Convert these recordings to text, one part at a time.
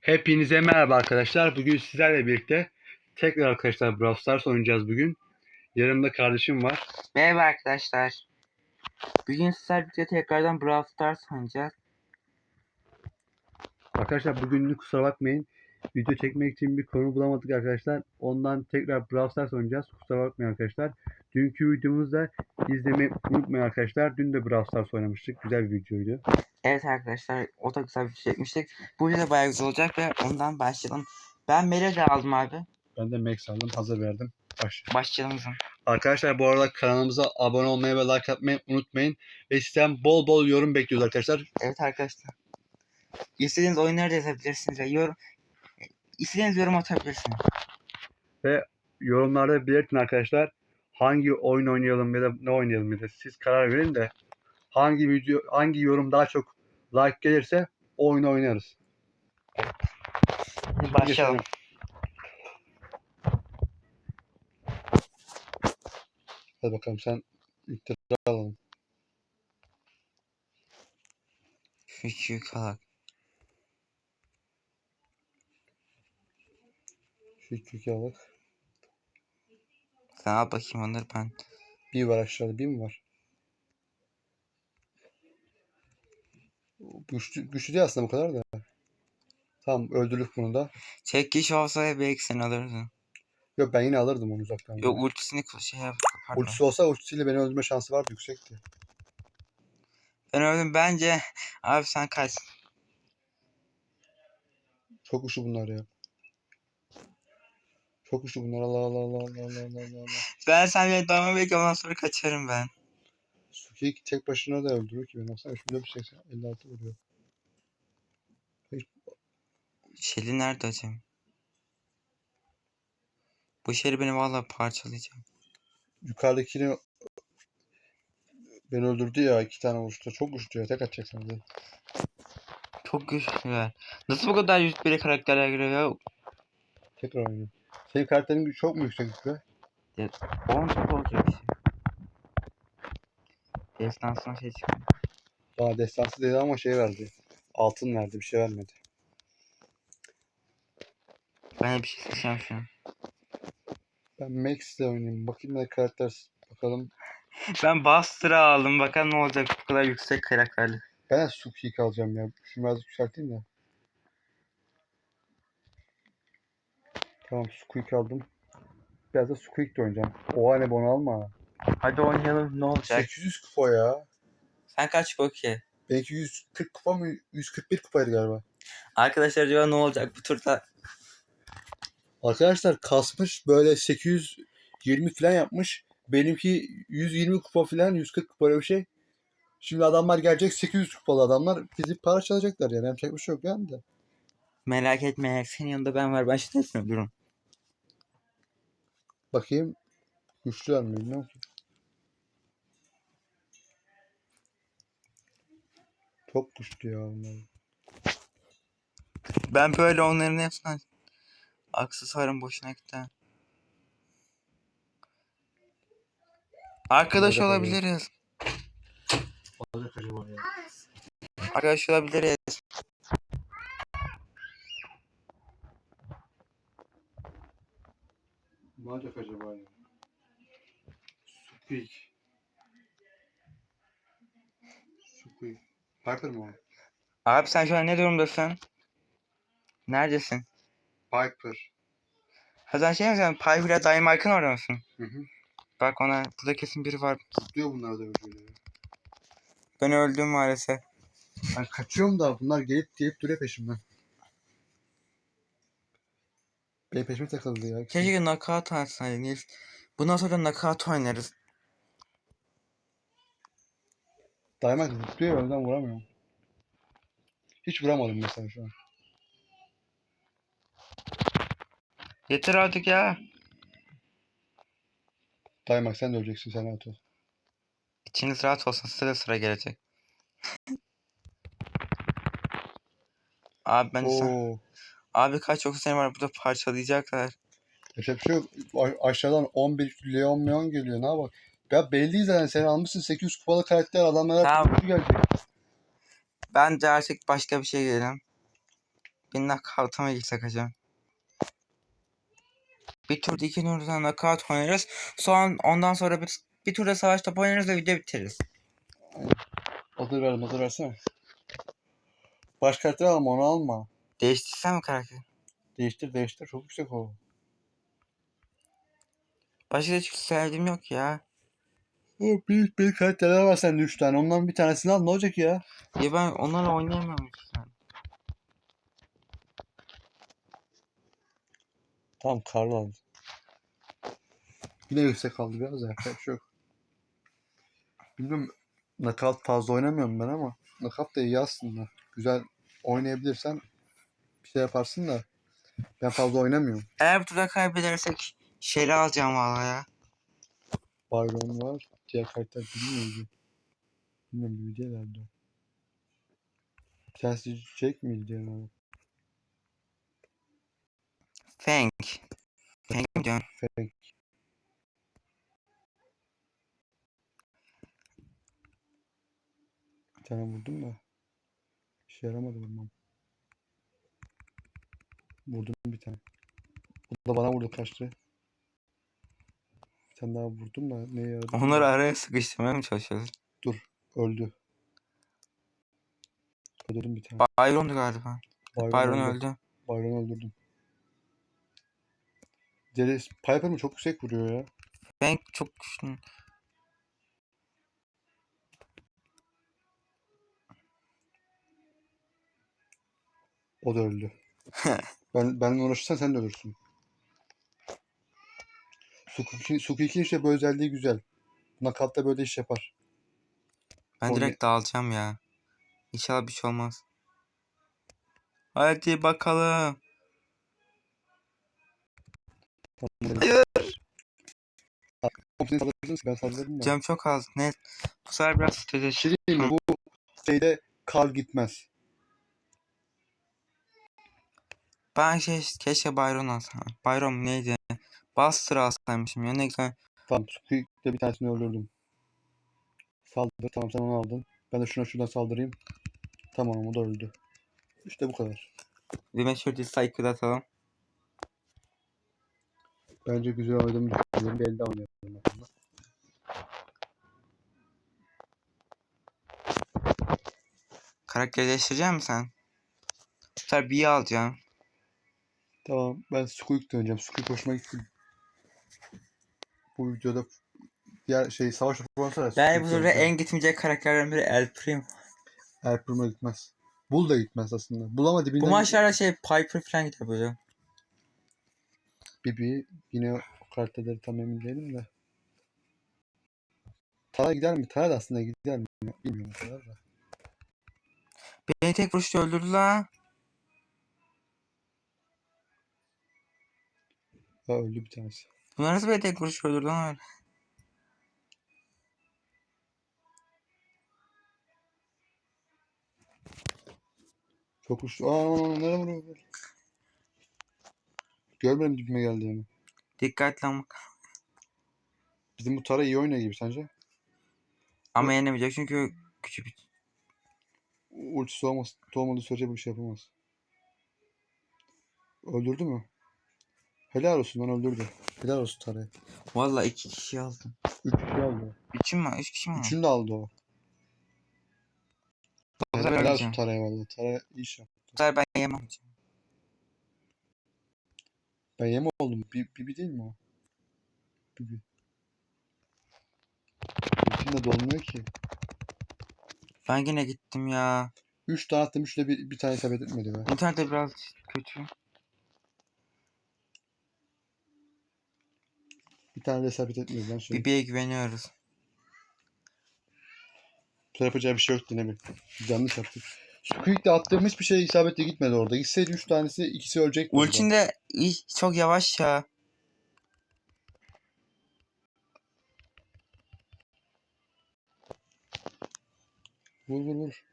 Hepinize merhaba arkadaşlar. Bugün sizlerle birlikte tekrar arkadaşlar Brawl Stars oynayacağız bugün. Yanımda kardeşim var. Merhaba arkadaşlar. Bugün sizlerle birlikte tekrardan Brawl Stars oynayacağız. Arkadaşlar bugünlük kusura bakmayın. Video çekmek için bir konu bulamadık arkadaşlar. Ondan tekrar Brawl Stars oynayacağız. Kusura bakmayın arkadaşlar. Dünkü videomuzda izlemeyi unutmayın arkadaşlar. Dün de Brawl Stars oynamıştık. Güzel bir videoydu. Evet arkadaşlar o da güzel bir şey çekmiştik. Bu video bayağı güzel olacak ve ondan başlayalım. Ben Melody aldım abi. Ben de Max aldım. Hazır verdim. Başlayalım. Başlayalım o zaman. Arkadaşlar bu arada kanalımıza abone olmayı ve like atmayı unutmayın. Ve sizden bol bol yorum bekliyoruz arkadaşlar. Evet arkadaşlar. İstediğiniz oyunları da yazabilirsiniz ve yorum istediğiniz yorum atabilirsiniz. yorumlarda belirtin arkadaşlar. Hangi oyun oynayalım ya da ne oynayalım ya da siz karar verin de hangi video hangi yorum daha çok like gelirse o oyunu oynarız. Başlayalım. Hadi bakalım sen tura alalım. Küçük kalak. Şu iki al bakayım onları ben. Bir var aşağıda bir mi var? Güçlü, güçlü değil aslında bu kadar da. Tamam öldürdük bunu da. Tek kişi olsa belki sen alırdın. Yok ben yine alırdım onu uzaktan. Yok ultisini kıl- şey yap. Ultisi olsa ultisiyle beni öldürme şansı vardı yüksekti. Ben öldüm bence. Abi sen kaç. Çok güçlü bunlar ya. Çok güçlü bunlar. Allah Allah Allah Allah Allah Allah Allah. Ben sen beni dama bekle ondan sonra kaçarım ben. Suki tek başına da öldürüyor ki beni. Baksana şurada bir 80 56 vuruyor. Şeli nerede acaba? Bu şeri beni vallahi parçalayacak. Yukarıdakini beni öldürdü ya iki tane vuruşta. Çok güçlü ya. Tek atacak sana. da. Çok güçlüler. Nasıl bu kadar yüz biri karakterler giriyor ya? Tekrar oynuyor. Senin karakterin gücü çok mu yüksek be? 10 top olacak şey. Destansına şey çıkıyor. Daha destansı dedi ama şey verdi. Altın verdi. Bir şey vermedi. Ben de bir şey seçeceğim şu an. Ben Max ile oynayayım. Bakayım ne karakter. Bakalım. Ben Buster'ı aldım. Bakalım ne olacak bu kadar yüksek karakterli. Ben de Suki'yi kalacağım ya. Şunu biraz yükselteyim de. Tamam Squeak aldım. Biraz da Squeak de oynayacağım. Oha ne bunu alma. Hadi oynayalım ne olacak? 800 kupa ya. Sen kaç Koki? Belki 140 kupa mı? 141 kupaydı galiba. Arkadaşlar diyor ne olacak bu turda? Arkadaşlar kasmış böyle 820 falan yapmış. Benimki 120 kupa falan 140 kupa öyle bir şey. Şimdi adamlar gelecek 800 kupalı adamlar bizi para çalacaklar yani yapacak bir şey yok yani de. Merak etme senin yanında ben var. Ben şimdi hepsini öldürürüm. Bakayım güçlüler mi bilmiyorum ki. Çok güçlü ya bunlar. Ben böyle onların hepsine aksesuarım boşuna gitti. Arkadaş Nerede olabiliriz. Arkadaş olabiliriz. Ne olacak acaba ya? Squeak. Squeak. Piper mı o? Abi sen şu an ne durumdasın? Neredesin? Piper. Ha sen şey misin? Piper'la Dynamite'ın orada mısın? Hı hı. Bak ona burada kesin biri var. Zıplıyor bunlar da böyle. ya. Ben öldüm maalesef. Ben kaçıyorum da bunlar gelip gelip duruyor peşimden. Benim peşime takıldı ya. Keşke knockout atsaydın. Bundan sonra knockout oynarız. Diamond zıplıyor önden vuramıyorum. Hiç vuramadım mesela şu an. Yeter artık ya. Diamond sen de öleceksin sen rahat ol. İçiniz rahat olsun size de sıra gelecek. Abi ben sen... Abi kaç yoksa seni var burada parçalayacaklar. Yapacak bir şey yok. A- aşağıdan 11 Leon Leon geliyor. Ne bak. Ya belli zaten sen almışsın 800 kupalı karakter adamlara Tamam. tamam. gelecek. Bence artık başka bir şey gidelim. bir knockout'a mı gitsek acaba? Bir tur iki turda knockout oynarız. Son ondan sonra bir, bir turda savaş topu oynarız ve video bitiririz. Odur ver, odur versene. Baş kartı alma, onu alma. Değiştirsem mi karakter? Değiştir, değiştir. Çok yüksek o. Başka da hiç sevdiğim yok ya. O büyük bir karakterler var sende 3 tane. Ondan bir tanesini al. Ne olacak ya? Ya ben onlarla oynayamıyorum işte. Tamam Karl al. Yine yüksek kaldı biraz yapacak bir şey yok. Bilmiyorum nakavt fazla oynamıyorum ben ama nakavt da iyi aslında. Güzel oynayabilirsen bir şey yaparsın da ben fazla oynamıyorum. Eğer bu turda kaybedersek şeyleri alacağım valla ya. Byron var. Diğer karakter bilmiyorum. Bilmiyorum bir video verdi. Bir tanesi Jack miydi diğer abi? Fang. Fang mi diyorsun? Frank. Bir tane vurdum da işe yaramadı vurmam. Vurdum bir tane. O da bana vurdu kaçtı. Bir tane daha vurdum da neye yaradı? Onları araya sıkıştırmaya mı çalışıyoruz? öldü. Öldürdüm bir tane. Byron'du galiba. Byron Byron öldü. öldü. Byron öldürdüm. Diğeri Piper mı çok yüksek vuruyor ya. Fang çok güçlü. O da öldü. ben benimle uğraşırsan sen de ölürsün. Sukuki, Sukuki'nin işte bu özelliği güzel. Knockout'ta böyle iş yapar. Ben Oyna- direkt dağılacağım ya. İnşallah bir şey olmaz. Hadi bakalım. Hayır. Ben saldırırım da. Cam çok az. Ne? Bu sefer biraz şey mi? Bu şeyde kar gitmez. Ben şey keşke Byron alsam. Byron neydi? Buster alsaymışım ya ne güzel. Tamam Sukuki'de bir tanesini öldürdüm. Saldır. Tamam sen onu aldın. Ben de şuna şuradan saldırayım. Tamam o da öldü. İşte bu kadar. Bir meşhur Disciple'da atalım. Bence güzel düşünüyorum. Bir elde oynayalım. bakalım. Karakteri değiştirecek misin sen? Bu sefer B'yi alacağım. Tamam ben Squeak döneceğim. Squeak hoşuma gitti. Bu videoda diğer şey savaş ya, Ben bu döneceğim. en gitmeyecek karakterlerden biri El Prim. Erpurma gitmez. Bull da gitmez aslında. Bull ama dibinden Bu maçlarda şey Piper falan gidiyor böyle. Bibi yine o karakterleri tam emin değilim de. Tara gider mi? Tara da aslında gider mi? Bilmiyorum o kadar da. Beni tek vuruşta öldürdü la. Ha öldü bir tanesi. Bunlar nasıl beni tek vuruşta öldürdü lan öyle? Çok uçtu. Aa nereye vuruyor? Görmedim dibime geldiğini. Dikkatli ama. Bizim bu Tara iyi oynuyor gibi sence? Ama yenemeyecek çünkü küçük bir... Ultisi olmaz, olmadığı sürece bu şey yapamaz. Öldürdü mü? Helal olsun lan öldürdü. Helal olsun Tara'ya. Valla iki kişi aldım. Üç kişi aldı. Üçü mü? Üç kişi mi? Üçünü de aldı o. Bu sefer Helal olsun öleceğim. Tara'ya valla. Tara iyi iş yaptı. Bu sefer ben yemem. Ben yem oldum. Bi- Bibi değil mi o? Bibi. Ultim de dolmuyor ki. Ben yine gittim ya. Üç tane attım. Üçle bir, bir tane isabet etmedi be. İnternette biraz kötü. Tane de isabet etmedi lan. Şey. Bibi'ye güveniyoruz. Bu yapacağı bir şey yoktu ne bileyim. Yanlış yaptık. Squeak'le attığım hiçbir şey isabetle gitmedi orada. Gitseydi üç tanesi ikisi orada. Ultin de iyi, çok yavaş ya. Vur vur vur.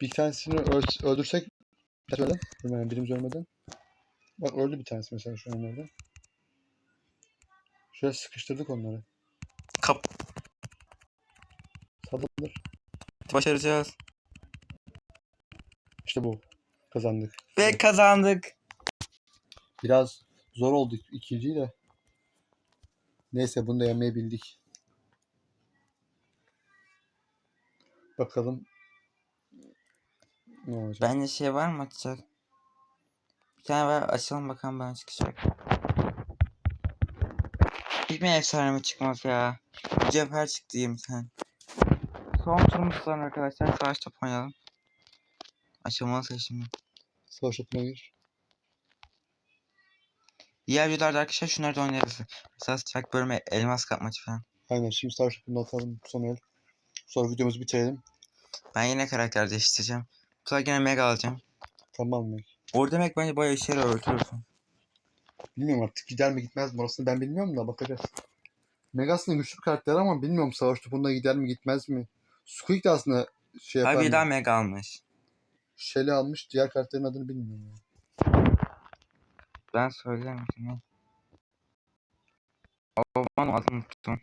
Bir tanesini öl- öldürsek ölmeden, birimiz ölmeden. Bak öldü bir tanesi mesela şu an orada. Şöyle sıkıştırdık onları. Kap Saldır. başaracağız. İşte bu. Kazandık. Ve kazandık. Biraz zor oldu ikinciyi de. Neyse bunu da yenmeyi bildik. Bakalım ne olacak. Bence şey var mı açacak? Bir tane var açalım bakalım ben çıkacak. Mi efsane çıkmaz ya? Cevher çıktı 20 tane. Son turumuz sonra arkadaşlar savaş topu oynayalım. Aşamalı seçimi. Savaş topuna gir. Diğer videolarda arkadaşlar şunları da oynarız. Mesela strike bölümü elmas kapmaçı falan. Aynen şimdi savaş topunu atalım son el. Sonra videomuzu bitirelim. Ben yine karakter değiştireceğim. Bu sefer yine mega alacağım. Tamam mı? Orada demek bence bayağı işe yarıyor öldürürsün. Bilmiyorum artık gider mi gitmez mi orasını ben bilmiyorum da bakacağız. Mega aslında güçlü bir karakter ama bilmiyorum savaş topunda gider mi gitmez mi? Squeak de aslında şey yapar Abi mı? daha mega almış. Shelly almış diğer karakterin adını bilmiyorum. Ben söylemiştim ya. Aman adını unuttum.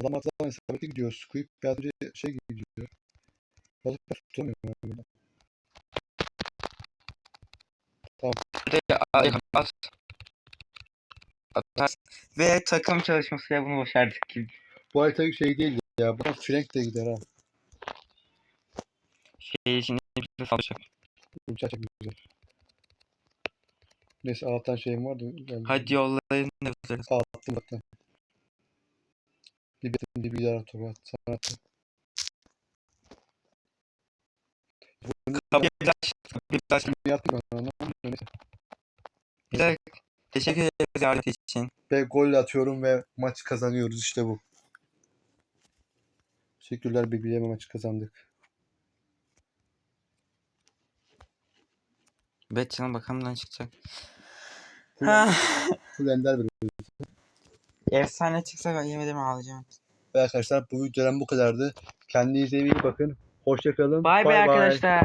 Adam atladan isabete gidiyor. Squeak bir önce şey gidiyor. Balık ben Bir. Atar. Ve takım çalışmasıyla bunu başardık gibi. Bu harita şey değil ya. Buradan Frank de gider ha. Şey şimdi bize saldıracak. Uçak çok güzel. Neyse Allah'tan şeyim vardı. geldi. Hadi yollayın da. Attım zaten. Bir betim bir bir daha topu at. Sana attım. Ona. Bir taş. Teşekkür ederiz yardım için. Ve gol atıyorum ve maç kazanıyoruz işte bu. Teşekkürler birbirine maçı kazandık. Bet bakalım ne çıkacak. Ha. full ender veriyor. Efsane çıksa ben yemin ederim ağlayacağım. Ve arkadaşlar bu videodan bu kadardı. Kendinize iyi bakın. Hoşçakalın. Bay bay arkadaşlar.